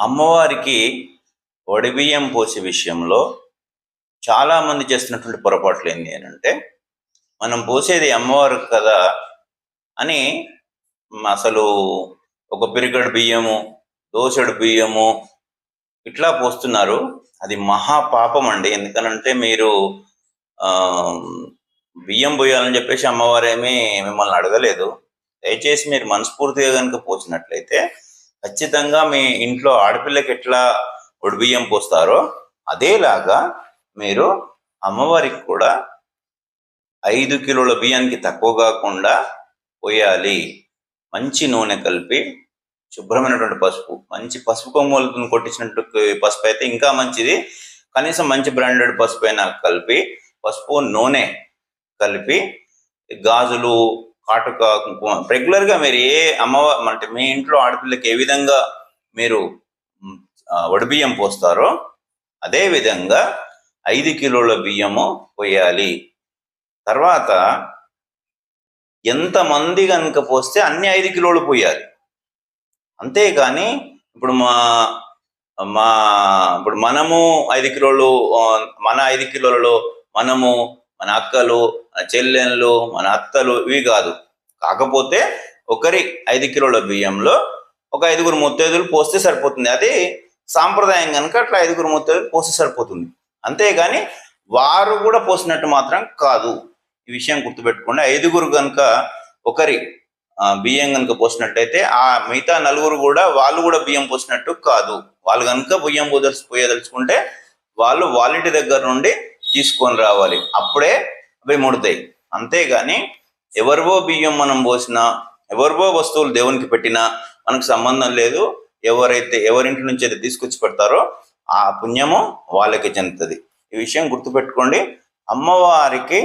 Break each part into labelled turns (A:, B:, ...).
A: అమ్మవారికి వడిబియ్యం పోసే విషయంలో చాలా మంది చేస్తున్నటువంటి పొరపాట్లు ఏంటి అని అంటే మనం పోసేది అమ్మవారు కదా అని అసలు ఒక పిరిగడు బియ్యము దోసెడు బియ్యము ఇట్లా పోస్తున్నారు. అది మహా పాపం అండి. ఎందుకనంటే మీరు బియ్యం పోయాలని చెప్పేసి అమ్మవారేమీ మిమ్మల్ని అడగలేదు. దయచేసి మీరు మనస్ఫూర్తిగా కనుక పోసినట్లయితే ఖచ్చితంగా మీ ఇంట్లో ఆడపిల్లకి ఎట్లా ఒడిబియ్యం పోస్తారో అదేలాగా మీరు అమ్మవారికి కూడా ఐదు కిలోల బియ్యానికి తక్కువ కాకుండా పోయాలి. మంచి నూనె కలిపి శుభ్రమైనటువంటి పసుపు మంచి పసుపు కొమ్మలతో కొట్టించినట్టు పసుపు అయితే ఇంకా మంచిది. కనీసం మంచి బ్రాండెడ్ పసుపు అయినా కలిపి పసుపు నూనె కలిపి గాజులు కాటుక కుంకుమ. రెగ్యులర్గా మీరు ఏ అమ్మవారు అంటే మీ ఇంట్లో ఆడపిల్లకి ఏ విధంగా మీరు మ్, వడిబియ్యం పోస్తారో అదే విధంగా ఐదు కిలోల బియ్యము పోయాలి. తర్వాత ఎంతమంది కనుక పోస్తే అన్ని ఐదు కిలోలు పోయాలి. అంతేగాని ఇప్పుడు మా మా ఇప్పుడు మనము ఐదు కిలోలు మన ఐదు కిలోలలో మనము మన అక్కలు మన చెల్లెళ్ళు మన అత్తలు ఇవి కాదు. కాకపోతే ఒకరి ఐదు కిలోల బియ్యంలో ఒక ఐదుగురు ముత్తైదులు పోస్తే సరిపోతుంది. అది సాంప్రదాయం కనుక అట్లా ఐదుగురు ముత్తైదులు పోస్తే సరిపోతుంది. అంతేగాని వారు కూడా పోసినట్టు మాత్రం కాదు. ఈ విషయం గుర్తుపెట్టుకోండి. ఐదుగురు కనుక ఒకరి బియ్యం కనుక పోసినట్టయితే ఆ మిగతా నలుగురు కూడా వాళ్ళు కూడా బియ్యం పోసినట్టు కాదు. వాళ్ళు కనుక బియ్యం పోదలుచు పోయదలుచుకుంటే వాళ్ళు వాళ్ళ ఇంటి దగ్గర నుండి తీసుకొని రావాలి. అప్పుడే అవి ముడతాయి. అంతేగాని ఎవరివో బియ్యం మనం పోసినా ఎవరివో వస్తువులు దేవునికి పెట్టినా మనకు సంబంధం లేదు. ఎవరైతే ఎవరింటి నుంచి అయితే తీసుకొచ్చి పెడతారో ఆ పుణ్యము వాళ్ళకి చెందుతుంది. ఈ విషయం గుర్తుపెట్టుకోండి. అమ్మవారికి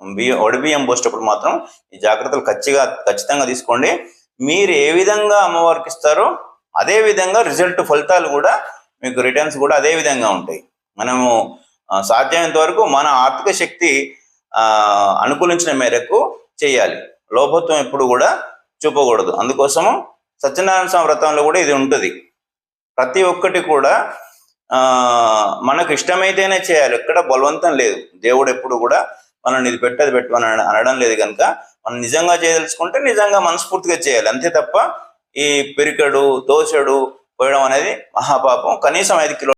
A: బియ్యం ఒడి బియ్యం పోసేటప్పుడు మాత్రం ఈ జాగ్రత్తలు ఖచ్చితంగా ఖచ్చితంగా తీసుకోండి. మీరు ఏ విధంగా అమ్మవారికి ఇస్తారో అదే విధంగా రిజల్ట్ ఫలితాలు కూడా మీకు రిటర్న్స్ కూడా అదే విధంగా ఉంటాయి. మనము సాధ్యమైనంత వరకు మన ఆర్థిక శక్తి ఆ, అనుకూలించిన మేరకు చేయాలి. లోపత్వం ఎప్పుడు కూడా చూపకూడదు. అందుకోసము సత్యనారాయణ స్వామి వ్రతంలో కూడా ఇది ఉంటుంది. ప్రతి ఒక్కటి కూడా ఆ మనకు ఇష్టమైతేనే చేయాలి. ఎక్కడ బలవంతం లేదు. దేవుడు ఎప్పుడు కూడా మనల్ని ఇది పెట్టది పెట్టమని అనడం లేదు కనుక మనం నిజంగా చేయదలుచుకుంటే నిజంగా మనస్ఫూర్తిగా చేయాలి. అంతే తప్ప ఈ పిరికడు దోశడు పోయడం అనేది మహాపాపం. కనీసం ఐదు కిలో